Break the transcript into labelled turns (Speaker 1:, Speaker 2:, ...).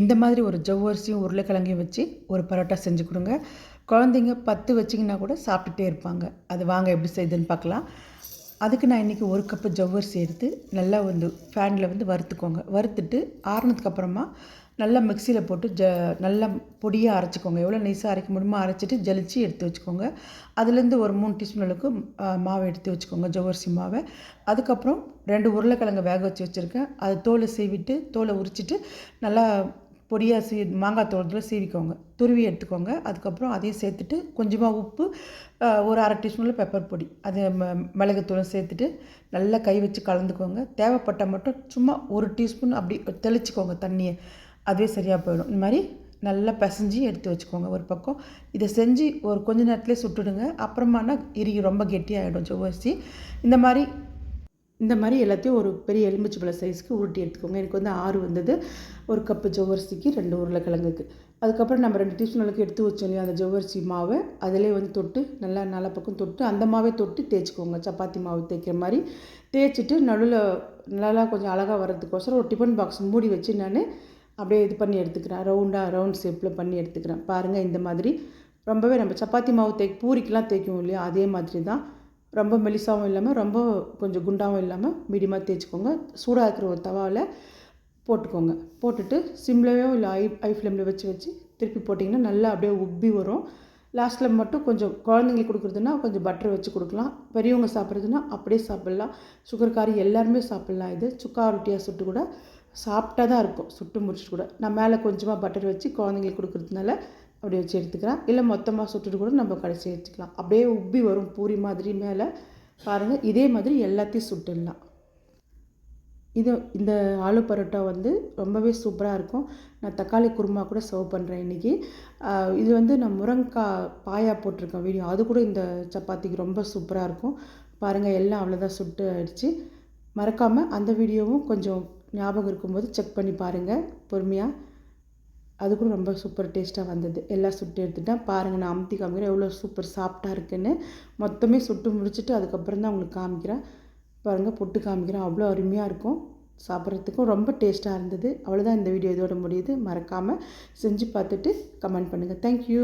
Speaker 1: இந்த மாதிரி ஒரு ஜவ்வரிசியும் உருளைக்கிழங்கையும் வச்சு ஒரு பரோட்டா செஞ்சு கொடுங்க. குழந்தைங்க பத்து வச்சிங்கன்னா கூட சாப்பிட்டுட்டே இருப்பாங்க. அது வாங்க எப்படி செய்யுதுன்னு பார்க்கலாம். அதுக்கு நான் இன்றைக்கி ஒரு கப்பு ஜவ்வரிசி எடுத்து நல்லா வந்து ஃபேனில் வந்து வறுத்துக்கோங்க. வறுத்துட்டு ஆறுனதுக்கப்புறமா நல்லா மிக்சியில் போட்டு ஜ நல்லா பொடியாக அரைச்சிக்கோங்க. எவ்வளோ நைஸாக அரைக்க முடியுமோ அரைச்சிட்டு ஜலிச்சு எடுத்து வச்சுக்கோங்க. அதுலேருந்து ஒரு மூணு டீஸ்பூன் அளவுக்கு மாவை எடுத்து வச்சுக்கோங்க ஜவ்வரிசி மாவை. அதுக்கப்புறம் ரெண்டு உருளைக்கிழங்கு வேக வச்சு வச்சுருக்கேன். அது தோலை சீவிட்டு தோலை உரிச்சிட்டு நல்லா பொடியாக சீ மாங்காய் தோளத்தில் சீவிக்கோங்க. துருவி எடுத்துக்கோங்க. அதுக்கப்புறம் அதையும் சேர்த்துட்டு கொஞ்சமாக உப்பு ஒரு அரை டீஸ்பூனில் பெப்பர் பொடி. அது ம மிளகுத்தூளும் சேர்த்துட்டு நல்லா கை வச்சு கலந்துக்கோங்க. தேவைப்பட்டால் மட்டும் சும்மா ஒரு டீஸ்பூன் அப்படி தெளிச்சிக்கோங்க தண்ணியை. அதுவே சரியாக போயிடும். இந்த மாதிரி நல்லா பிசைஞ்சு எடுத்து வச்சுக்கோங்க ஒரு பக்கம். இதை செஞ்சு ஒரு கொஞ்ச நேரத்துலேயே சுட்டுடுங்க. அப்புறமானா இறுகி ரொம்ப கெட்டியாகிடும் ஜவ்வரிசி. இந்த மாதிரி இந்த மாதிரி எல்லாத்தையும் ஒரு பெரிய எலுமிச்சி பழ சைஸ்க்கு உருட்டி எடுத்துக்கோங்க. எனக்கு வந்து ஆறு வந்தது. ஒரு கப்பு ஜவ்வரிசிக்கு ரெண்டு உருளைக்கிழங்குக்கு. அதுக்கப்புறம் நம்ம ரெண்டு டீஸ்பூன் அளவுக்கு எடுத்து வச்சோம் இல்லையா அந்த ஜவ்வரிசி மாவை. அதிலே வந்து தொட்டு நல்லா நல்ல பக்கம் தொட்டு அந்த மாவே தொட்டு தேய்ச்சிக்கோங்க. சப்பாத்தி மாவு தேய்க்கிற மாதிரி. தேய்ச்சிட்டு நடுவில் நல்லா கொஞ்சம் அழகாக வர்றதுக்கோசரம் ஒரு டிஃபன் பாக்ஸ் மூடி வச்சு நான் அப்படியே இது பண்ணி எடுத்துக்கிறேன். ரவுண்டாக ரவுண்ட் ஷேப்பில் பண்ணி எடுத்துக்கிறேன். பாருங்கள் இந்த மாதிரி. ரொம்பவே நம்ம சப்பாத்தி மாவு தேய் பூரிக்கெலாம் தேய்க்கும் இல்லையா அதே மாதிரி தான். ரொம்ப மெலிசாகவும் இல்லாமல் ரொம்ப கொஞ்சம் குண்டாகவும் இல்லாமல் மீடியமாக தேய்ச்சிக்கோங்க. சூடாக இருக்கிற ஒரு தவாவில் போட்டுக்கோங்க. போட்டுட்டு சிம்லேயோ இல்லை ஐ ஐ ஃப்ளேமில் வச்சு வச்சு திருப்பி போட்டிங்கன்னா நல்லா அப்படியே உப்பி வரும். லாஸ்ட்டில் மட்டும் கொஞ்சம் குழந்தைங்களுக்கு கொடுக்குறதுனா கொஞ்சம் பட்டர் வச்சு கொடுக்கலாம். பெரியவங்க சாப்பிட்றதுனா அப்படியே சாப்பிட்லாம். சுகர் காரி எல்லாருமே சாப்பிட்லாம். இது சுக்கா ரொட்டியாக சுட்டு கூட சாப்பிட்டா தான் இருக்கும். சுட்டு முடிச்சுட்டு கூட. நான் மேலே கொஞ்சமாக பட்டர் வச்சு குழந்தைங்களுக்கு கொடுக்குறதுனால அப்படி வச்சு எடுத்துக்கலாம். இல்லை மொத்தமாக சுட்டுட்டு கூட நம்ம கடைசி எடுத்துக்கலாம். அப்படியே உப்பி வரும் பூரி மாதிரி மேலே பாருங்கள் இதே மாதிரி எல்லாத்தையும் சுட்டுடலாம். இது இந்த ஆலு பரோட்டா வந்து ரொம்பவே சூப்பராக இருக்கும். நான் தக்காளி குருமா கூட சர்வ் பண்ணுறேன் இன்றைக்கி இது வந்து நான் முருங்காய் பாயா போட்டிருக்கேன் வீடியோ. அது கூட இந்த சப்பாத்திக்கு ரொம்ப சூப்பராக இருக்கும். பாருங்கள் எல்லாம் அவ்வளோதான் சுட்டு ஆயிடுச்சு மறக்காமல் அந்த வீடியோவும் கொஞ்சம் ஞாபகம் இருக்கும்போது செக் பண்ணி பாருங்கள் பொறுமையாக அது கூட ரொம்ப சூப்பர் டேஸ்ட்டாக வந்தது. எல்லாம் சுட்டு எடுத்துட்டேன் பாருங்கள் நான் அமுத்தி காமிக்கிறேன். எவ்வளோ சூப்பர் சாஃப்டாக இருக்குன்னு. மொத்தமே சுட்டு முடிச்சுட்டு அதுக்கப்புறம் தான் உங்களுக்கு காமிக்கிறேன். பாருங்கள் பொட்டு காமிக்கிறேன். அவ்வளோ அருமையாக இருக்கும். சாப்பிட்றதுக்கும் ரொம்ப டேஸ்ட்டாக இருந்தது. அவ்வளோதான் இந்த வீடியோ இதோட முடியுது. மறக்காமல் செஞ்சு பார்த்துட்டு கமெண்ட் பண்ணுங்கள் தேங்க்யூ